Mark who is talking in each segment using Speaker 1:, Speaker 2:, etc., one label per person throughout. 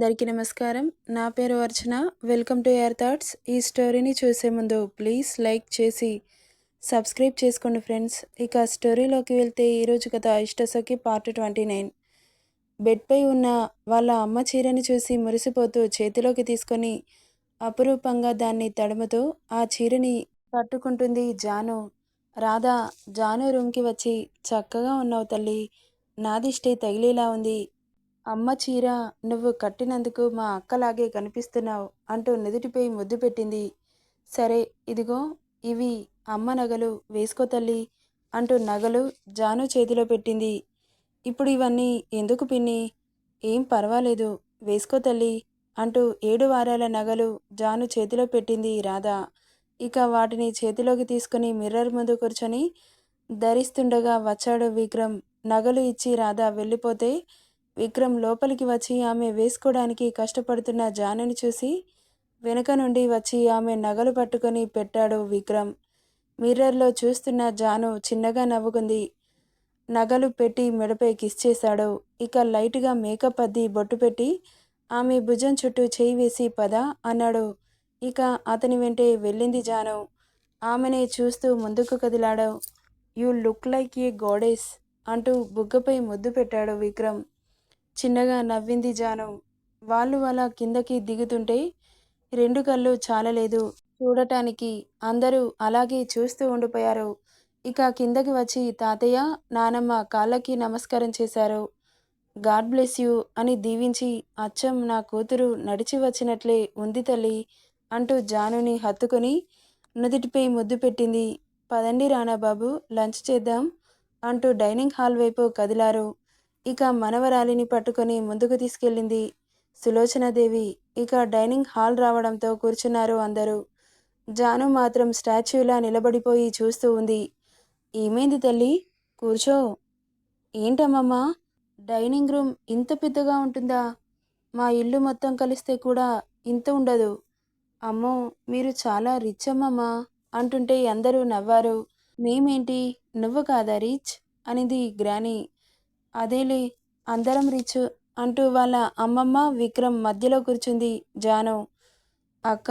Speaker 1: అందరికీ నమస్కారం. నా పేరు Archana. Welcome to Air Thoughts. ఈ స్టోరీని చూసే ముందు ప్లీజ్ లైక్ చేసి సబ్స్క్రైబ్ చేసుకోండి ఫ్రెండ్స్. ఇక స్టోరీలోకి వెళ్తే ఈరోజు కథ ఇష్టసఖి పార్ట్ ట్వంటీ నైన్. బెడ్పై ఉన్న వాళ్ళ అమ్మ చీరని చూసి మురిసిపోతూ చేతిలోకి తీసుకొని అపురూపంగా దాన్ని తడుముతూ ఆ చీరని కట్టుకుంటుంది జాను. రాధా జాను రూమ్కి వచ్చి చక్కగా ఉన్నావు తల్లి. నాదిష్టే తగిలేలా ఉంది. అమ్మ చీర నువ్వు కట్టినందుకు మా అక్కలాగే కనిపిస్తున్నావు అంటూ నుదుటిపై ముద్దు పెట్టింది. సరే ఇదిగో ఇవి అమ్మ నగలు వేసుకో తల్లి అంటూ నగలు జాను చేతిలో పెట్టింది. ఇప్పుడు ఇవన్నీ ఎందుకు పిన్ని? ఏం పర్వాలేదు వేసుకో తల్లి అంటూ ఏడు వారాల నగలు జాను చేతిలో పెట్టింది రాధా. ఇక వాటిని చేతిలోకి తీసుకుని మిర్రర్ ముందు కూర్చొని ధరిస్తుండగా వచ్చాడు విక్రమ్. నగలు ఇచ్చి రాధా వెళ్ళిపోతే విక్రమ్ లోపలికి వచ్చి ఆమె వేసుకోవడానికి కష్టపడుతున్న జానుని చూసి వెనుక నుండి వచ్చి ఆమె నగలు పట్టుకొని పెట్టాడు విక్రమ్. మిర్రర్లో చూస్తున్న జాను చిన్నగా నవ్వుకుంది. నగలు పెట్టి మెడపై కిస్ చేశాడు. ఇక లైట్గా మేకప్ అద్ది బొట్టు పెట్టి ఆమె భుజం చుట్టూ చేయి వేసి పద అన్నాడు. ఇక అతని వెంటే వెళ్ళింది జాను. ఆమెనే చూస్తూ ముందుకు కదిలాడు. You look like a goddess అంటూ బుగ్గపై ముద్దు పెట్టాడు విక్రమ్. చిన్నగా నవ్వింది జానం వాళ్ళు అలా కిందకి దిగుతుంటే రెండు కళ్ళు చాలలేదు. చూడటానికి అందరూ అలాగే చూస్తూ ఉండిపోయారు. ఇక కిందకి వచ్చి తాతయ్య నానమ్మ కాళ్ళకి నమస్కారం చేశారు. గాడ్ బ్లెస్ యూ అని దీవించి అచ్చం నా కూతురు నడిచి వచ్చినట్లే ఉంది తల్లి అంటూ జానుని హత్తుకొని నుదుటిపై ముద్దు పెట్టింది. పదండి రానా బాబు లంచ్ చేద్దాం అంటూ డైనింగ్ హాల్ వైపు కదిలారు. ఇక మనవరాలిని పట్టుకొని ముందుకు తీసుకెళ్ళింది సులోచనాదేవి. ఇక డైనింగ్ హాల్ రావడంతో కూర్చున్నారు అందరూ. జాను మాత్రం స్టాచ్యూలా నిలబడిపోయి చూస్తూ ఉంది. ఏమైంది తల్లి? కూర్చో. ఏంటమ్మమ్మా? డైనింగ్ రూమ్ ఇంత పెద్దగా ఉంటుందా? మా ఇల్లు మొత్తం కలిస్తే కూడా ఇంత ఉండదు. అమ్మో మీరు చాలా రిచ్ అమ్మమ్మా అంటుంటే అందరూ నవ్వారు. మేమేంటి? నువ్వు కాదా రిచ్? అనింది గ్రాని. అదేలే అందరం రిచ్ అంటూ వాళ్ళ అమ్మమ్మ విక్రమ్ మధ్యలో కూర్చుంది జాను. అక్క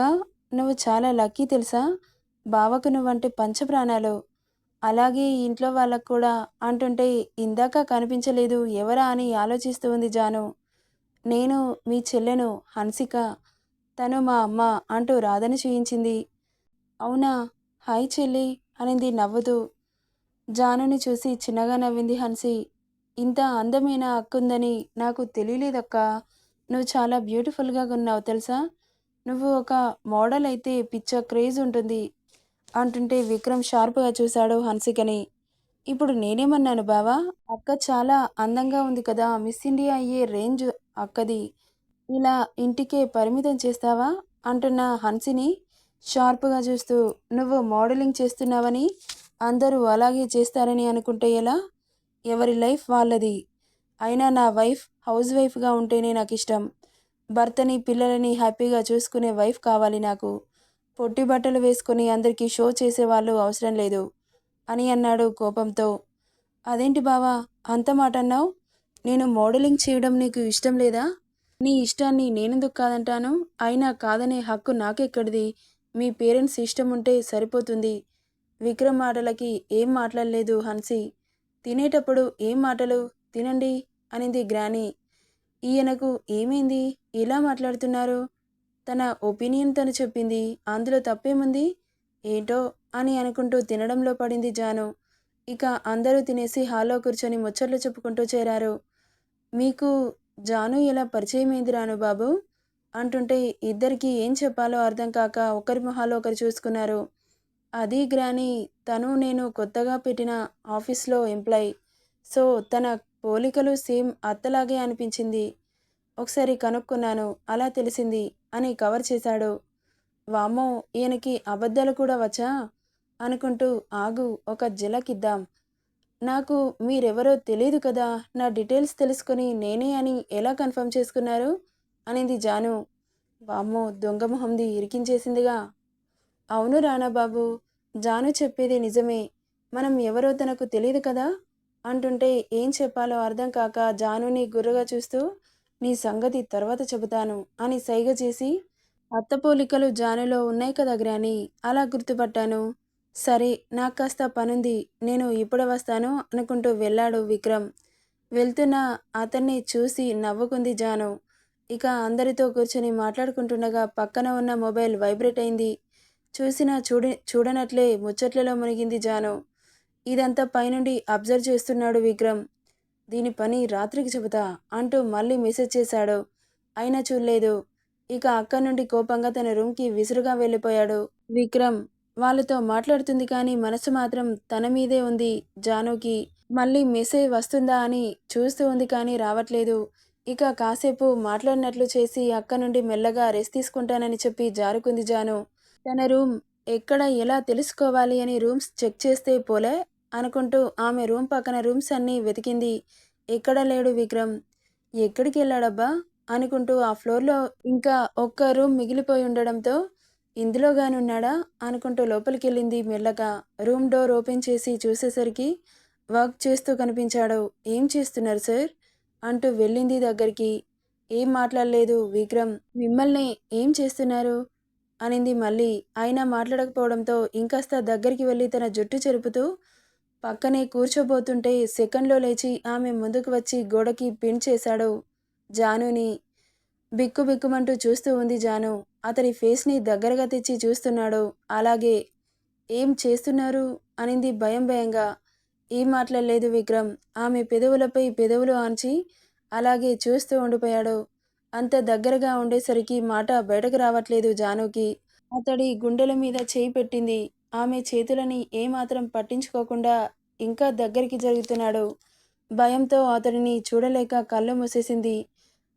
Speaker 1: నువ్వు చాలా లక్కీ తెలుసా? బావకు నువ్వంటే పంచప్రాణాలు. అలాగే ఇంట్లో వాళ్ళకు కూడా అంటుంటే ఇందాక కనిపించలేదు ఎవరా అని ఆలోచిస్తూ ఉంది జాను. నేను మీ చెల్లెను హన్సిక. తను మా అమ్మ అంటూ రాధని చూయించింది. అవునా? హాయ్ చెల్లి అనింది నవ్వుతూ. జానుని చూసి చిన్నగా నవ్వింది హన్సి. ఇంత అందమైన అక్కుందని నాకు తెలియలేదక్క. నువ్వు చాలా బ్యూటిఫుల్గా ఉన్నావు తెలుసా? నువ్వు ఒక మోడల్ అయితే పిచ్చ క్రేజ్ ఉంటుంది. అంటుంటే విక్రమ్ షార్ప్గా చూశాడు హన్సికని. ఇప్పుడు నేనేమన్నాను బావా? అక్క చాలా అందంగా ఉంది కదా మిస్ ఇండియా అయ్యే రేంజ్ అక్కది. ఇలా ఇంటికే పరిమితం చేస్తావా? అంటున్న హన్సిని షార్ప్గా చూస్తూ. నువ్వు మోడలింగ్ చేస్తున్నావని అందరూ అలాగే చేస్తారని అనుకుంటే ఎలా? ఎవరి లైఫ్ వాళ్ళది. అయినా నా వైఫ్ హౌస్ వైఫ్గా ఉంటేనే నాకు ఇష్టం. భర్తని పిల్లలని హ్యాపీగా చూసుకునే వైఫ్ కావాలి నాకు. పొట్టి బట్టలు వేసుకొని అందరికీ షో చేసేవాళ్ళు అవసరం లేదు అని అన్నాడు కోపంతో. అదేంటి బావా అంత మాట అన్నావు? నేను మోడలింగ్ చేయడం నీకు ఇష్టం లేదా? నీ ఇష్టాన్ని నేనెందుకు కాదంటాను? అయినా కాదనే హక్కు నాకెక్కడిది? మీ పేరెంట్స్ ఇష్టం ఉంటే సరిపోతుంది. విక్రమ్ మాటలకి ఏం మాట్లాడలేదు హన్సి. తినేటప్పుడు ఏం మాటలు? తినండి అనింది గ్రాని. ఈయనకు ఏమైంది? ఇలా మాట్లాడుతున్నారు? తన ఒపీనియన్ తను చెప్పింది. అందులో తప్పేముంది? ఏంటో అని అనుకుంటూ తినడంలో పడింది జాను. ఇక అందరూ తినేసి హాల్లో కూర్చొని ముచ్చట్లు చెప్పుకుంటూ చేరారు. మీకు జాను ఇలా పరిచయం రాను బాబు? అంటుంటే ఇద్దరికీ ఏం చెప్పాలో అర్థం కాక ఒకరి మొహాలు ఒకరు చూసుకున్నారు. అది గ్రాని తను నేను కొత్తగా పెట్టిన ఆఫీస్లో ఎంప్లాయ్. సో తన పోలికలు సేమ్ అత్తలాగే అనిపించింది. ఒకసారి కనుక్కున్నాను అలా తెలిసింది అని కవర్ చేశాడు. వామ్మో ఈయనకి అబద్ధాలు కూడా వచ్చా? అనుకుంటూ ఆగు ఒక జిలకిద్దాం. నాకు మీరెవరో తెలియదు కదా నా డీటెయిల్స్ తెలుసుకొని నేనే అని ఎలా కన్ఫర్మ్ చేసుకున్నారు? అనింది జాను. వామ్మో దొంగ మొహంది ఇరికించేసిందిగా అవును రానాబాబు జాను చెప్పేది నిజమే. మనం ఎవరో తనకు తెలియదు కదా? అంటుంటే ఏం చెప్పాలో అర్థం కాక జానుని గుర్రగా చూస్తూ నీ సంగతి తర్వాత చెబుతాను అని సైగ చేసి అత్త పోలికలు జానులో ఉన్నాయి కదా గ్రాని అలా గుర్తుపట్టాను. సరే నాకు కాస్త పనుంది నేను ఇప్పుడు వస్తాను అనుకుంటూ వెళ్ళాడు విక్రమ్. వెళ్తున్న అతన్ని చూసి నవ్వుకుంది జాను. ఇక అందరితో కూర్చొని మాట్లాడుకుంటుండగా పక్కన ఉన్న మొబైల్ వైబ్రేట్ అయింది. చూసినా చూడి చూడనట్లే ముచ్చట్లలో మునిగింది జాను. ఇదంతా పైనుండి అబ్జర్వ్ చేస్తున్నాడు విక్రమ్. దీని పని రాత్రికి చెబుతా అంటూ మళ్ళీ మెసేజ్ చేశాడు. అయినా చూడలేదు. ఇక అక్కడి నుండి కోపంగా తన రూమ్కి విసురుగా వెళ్ళిపోయాడు విక్రమ్. వాళ్ళతో మాట్లాడుతుంది కానీ మనసు మాత్రం తన మీదే ఉంది జానుకి. మళ్ళీ మెసేజ్ వస్తుందా అని చూస్తూ ఉంది కానీ రావట్లేదు. ఇక కాసేపు మాట్లాడినట్లు చేసి అక్క నుండి మెల్లగా రెస్ట్ తీసుకుంటానని చెప్పి జారుకుంది జాను. తన రూమ్ ఎక్కడ ఎలా తెలుసుకోవాలి అని రూమ్స్ చెక్ చేస్తే పోలే అనుకుంటూ ఆమె రూమ్ పక్కన రూమ్స్ అన్నీ వెతికింది. ఎక్కడ లేడు విక్రమ్? ఎక్కడికి వెళ్ళాడబ్బా? అనుకుంటూ ఆ ఫ్లోర్లో ఇంకా ఒక్క రూమ్ మిగిలిపోయి ఉండడంతో ఇందులో ఉన్నాడా అనుకుంటూ లోపలికి వెళ్ళింది మెల్లగా. రూమ్ డోర్ ఓపెన్ చేసి చూసేసరికి వర్క్ చేస్తూ కనిపించాడు. ఏం చేస్తున్నారు సార్? అంటూ వెళ్ళింది దగ్గరికి. ఏం మాట్లాడలేదు విక్రమ్. మిమ్మల్ని ఏం చేస్తున్నారు? అనింది మళ్ళీ. అయినా మాట్లాడకపోవడంతో ఇంకాస్త దగ్గరికి వెళ్ళి తన జుట్టు చెరుపుతూ పక్కనే కూర్చోబోతుంటే సెకండ్లో లేచి ఆమె ముందుకు వచ్చి గోడకి పిన్ చేశాడు జానుని. బిక్కు బిక్కుమంటూ చూస్తూ ఉంది జాను. అతని ఫేస్ని దగ్గరగా తెచ్చి చూస్తున్నాడు. అలాగే ఏం చేస్తున్నారు? అనింది భయం భయంగా. ఏం మాట్లాడలేదు విక్రమ్. ఆమె పెదవులపై పెదవులు ఆంచి అలాగే చూస్తూ ఉండిపోయాడు. అంత దగ్గరగా ఉండేసరికి మాట బయటకు రావట్లేదు జానుకి. అతడి గుండెల మీద చేయి పెట్టింది. ఆమె చేతులని ఏమాత్రం పట్టించుకోకుండా ఇంకా దగ్గరికి జరుగుతున్నాడు. భయంతో అతడిని చూడలేక కళ్ళు మూసేసింది.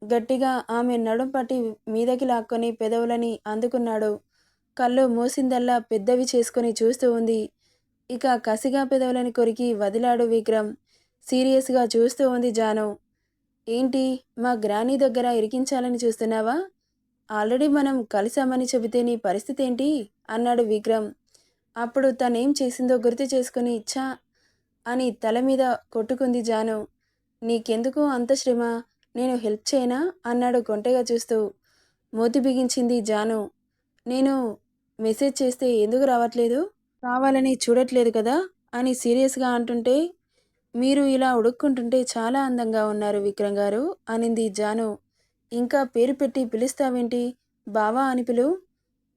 Speaker 1: గట్టిగా ఆమె నడుం పట్టి మీదకి లాక్కొని పెదవులని అందుకున్నాడు. కళ్ళు మూసిందల్లా పెద్దవి చేసుకుని చూస్తూ ఉంది. ఇక కసిగా పెదవులని కొరికి వదిలాడు విక్రమ్. సీరియస్గా చూస్తూ ఉంది జాను. ఏంటి మా గ్రానీ దగ్గర ఇరికించాలని చూస్తున్నావా? ఆల్రెడీ మనం కలిసామని చెబితే నీ పరిస్థితి ఏంటి అన్నాడు విక్రమ్. అప్పుడు తనేం చేసిందో గుర్తు చేసుకుని ఇచ్చా అని తల మీద కొట్టుకుంది జాను. నీకెందుకు అంత శ్రమ? నేను హెల్ప్ చేయనా? అన్నాడు కొంటగా చూస్తూ. మోతి బిగించింది జాను. నేను మెసేజ్ చేస్తే ఎందుకు రావట్లేదు? కావాలని చూడట్లేదు కదా? అని సీరియస్గా అంటుంటే మీరు ఇలా ఉడుక్కుంటుంటే చాలా అందంగా ఉన్నారు విక్రమ్ గారు అనింది జాను. ఇంకా పేరు పెట్టి పిలుస్తావేంటి? బావా అని పిలు.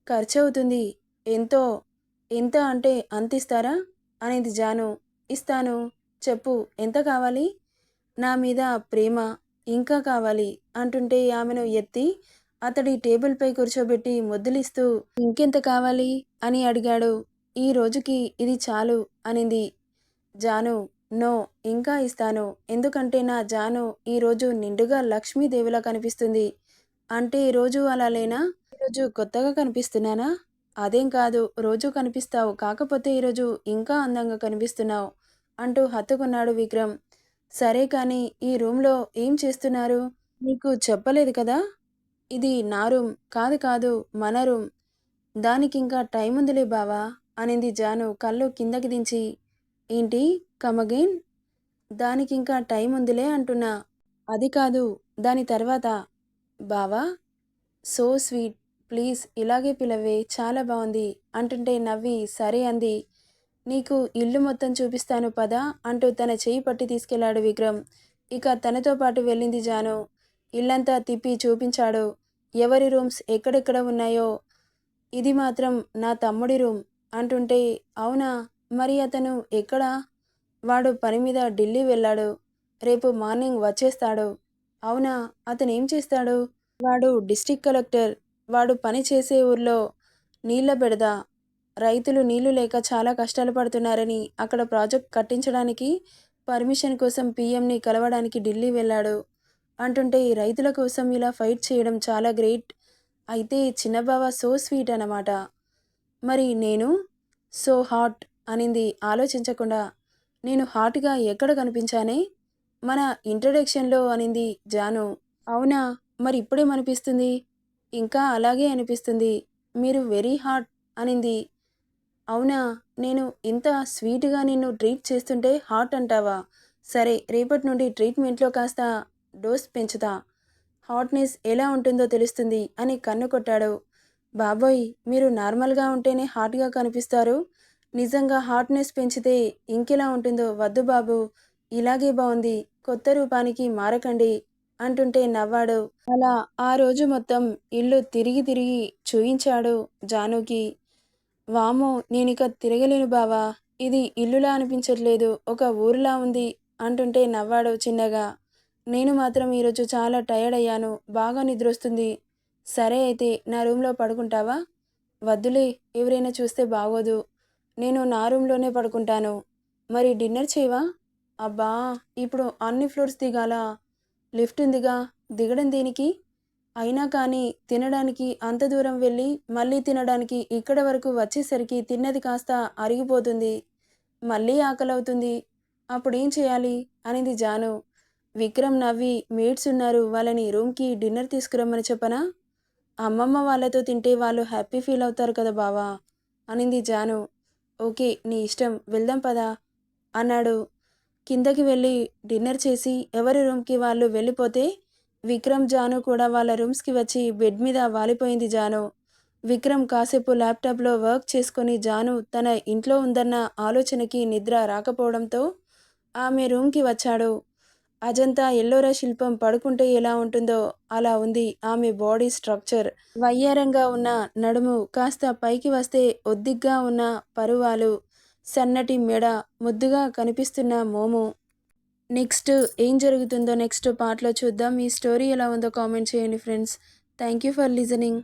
Speaker 1: ఖర్చవుతుంది. ఎంతో? ఎంత అంటే అంతిస్తారా అనేది జాను. ఇస్తాను. చెప్పు. ఎంత కావాలి? నా మీద ప్రేమ. ఇంకా కావాలి. అంటుంటే ఆమెను ఎత్తి అతడి టేబుల్పై కూర్చోబెట్టి ముద్దులిస్తూ ఇంకెంత కావాలి? అని అడిగాడు. ఈ రోజుకి ఇది చాలు అనింది జాను. నో ఇంకా ఇస్తాను. ఎందుకంటే నా జాను ఈరోజు నిండుగా లక్ష్మీదేవిలా కనిపిస్తుంది. అంటే ఈరోజు అలా లేనా? ఈరోజు కొత్తగా కనిపిస్తున్నానా? అదేం కాదు రోజు కనిపిస్తావు. కాకపోతే ఈరోజు ఇంకా అందంగా కనిపిస్తున్నావు అంటూ హత్తుకున్నాడు విక్రమ్. సరే కానీ ఈ రూమ్లో ఏం చేస్తున్నారు? నీకు చెప్పలేదు కదా? ఇది నా రూమ్ కాదు కాదు మన రూమ్. దానికి ఇంకా టైం ఉందిలే బావా అనింది జాను కళ్ళు కిందకి దించి. ఏంటి? కమగైన్ దానికి ఇంకా టైం ఉందిలే అంటున్నా. అది కాదు దాని తర్వాత. బావా? So sweet. ప్లీజ్ ఇలాగే పిలవే చాలా బాగుంది అంటుంటే నవ్వి సరే అంది. నీకు ఇల్లు మొత్తం చూపిస్తాను పదా? అంటూ తన చేయి పట్టి తీసుకెళ్ళాడు విక్రమ్. ఇక తనతో పాటు వెళ్ళింది జాను. ఇల్లంతా తిప్పి చూపించాడు. ఎవరి రూమ్స్ ఎక్కడెక్కడ ఉన్నాయో? ఇది మాత్రం నా తమ్ముడి రూమ్. అంటుంటే అవునా? మరి అతను ఎక్కడా? వాడు పని మీద ఢిల్లీ వెళ్ళాడు. రేపు మార్నింగ్ వచ్చేస్తాడు. అవునా? అతను ఏం చేస్తాడు? వాడు డిస్టిక్ కలెక్టర్. వాడు పని చేసే ఊర్లో నీళ్ళ బెడద. రైతులు నీళ్ళు లేక చాలా కష్టాలు పడుతున్నారని అక్కడ ప్రాజెక్ట్ కట్టించడానికి పర్మిషన్ కోసం పీఎంని కలవడానికి ఢిల్లీ వెళ్ళాడు. అంటుంటే ఈ రైతుల కోసం ఇలా ఫైట్ చేయడం చాలా గ్రేట్. అయితే చిన్నబావ సో స్వీట్ అన్నమాట. మరి నేను? So hot. అనింది. ఆలోచించకుండా నేను హాట్గా ఎక్కడ కనిపించానే? మన ఇంట్రడక్షన్లో అనింది జాను. అవునా? మరి ఇప్పుడేమనిపిస్తుంది? ఇంకా అలాగే అనిపిస్తుంది. మీరు వెరీ హాట్ అనింది. అవునా? నేను ఇంత స్వీట్గా నిన్ను ట్రీట్ చేస్తుంటే హాట్ అంటావా? సరే రేపటి నుండి ట్రీట్మెంట్లో కాస్త డోస్ పెంచుతా. హాట్నెస్ ఎలా ఉంటుందో తెలుస్తుంది అని కన్ను కొట్టాడు. బాబోయ్! మీరు నార్మల్గా ఉంటేనే హాట్గా కనిపిస్తారు. నిజంగా హాట్నెస్ పెంచితే ఇంకెలా ఉంటుందో? వద్దు బాబు ఇలాగే బాగుంది కొత్త రూపానికి మారకండి అంటుంటే నవ్వాడు. అలా ఆ రోజు మొత్తం ఇల్లు తిరిగి తిరిగి చూయించాడు జానుకి. వామో నేనిక తిరగలేను బావా ఇది ఇల్లులా అనిపించట్లేదు ఒక ఊరులా ఉంది అంటుంటే నవ్వాడు చిన్నగా. నేను మాత్రం ఈరోజు చాలా టయర్డ్ అయ్యాను బాగా నిద్రొస్తుంది. సరే అయితే నా రూమ్లో పడుకుంటావా? వద్దులే ఎవరైనా చూస్తే బాగోదు నేను నా రూమ్లోనే పడుకుంటాను. మరి డిన్నర్ చేయవా? అబ్బా ఇప్పుడు అన్ని ఫ్లోర్స్ దిగాలా. లిఫ్ట్ ఉందిగా దిగడం దేనికి? అయినా కానీ తినడానికి అంత దూరం వెళ్ళి మళ్ళీ తినడానికి ఇక్కడ వరకు వచ్చేసరికి తిన్నది కాస్త అరిగిపోతుంది. మళ్ళీ ఆకలవుతుంది. అప్పుడేం చేయాలి? అనింది జాను. విక్రమ్ నవ్వి మేట్స్ ఉన్నారు వాళ్ళని రూమ్కి డిన్నర్ తీసుకురమ్మని చెప్పనా? అమ్మమ్మ వాళ్ళతో తింటే వాళ్ళు హ్యాపీ ఫీల్ అవుతారు కదా బావా అనింది జాను. ఓకే నీ ఇష్టం. వెళ్దాం పదా అన్నాడు. కిందకి వెళ్ళి డిన్నర్ చేసి ఎవరి రూమ్కి వాళ్ళు వెళ్ళిపోతే విక్రమ్ జాను కూడా వాళ్ళ రూమ్స్కి వచ్చి బెడ్ మీద వాలిపోయింది జాను. విక్రమ్ కాసేపు ల్యాప్టాప్లో వర్క్ చేసుకొని జాను తన ఇంట్లో ఉందన్న ఆలోచనకి నిద్ర రాకపోవడంతో ఆమె రూమ్కి వచ్చాడు. అజంతా ఎల్లోరా శిల్పం పడుకుంటే ఎలా ఉంటుందో అలా ఉంది ఆమె బాడీ స్ట్రక్చర్. వయ్యారంగా ఉన్న నడుము కాస్త పైకి వస్తే ఒద్దిగ్గా ఉన్న పరువాలు సన్నటి మెడ ముద్దుగా కనిపిస్తున్న మోము. నెక్స్ట్ ఏం జరుగుతుందో నెక్స్ట్ పార్ట్లో చూద్దాం. ఈ స్టోరీ ఎలా ఉందో కామెంట్ చేయండి friends. Thank you for listening.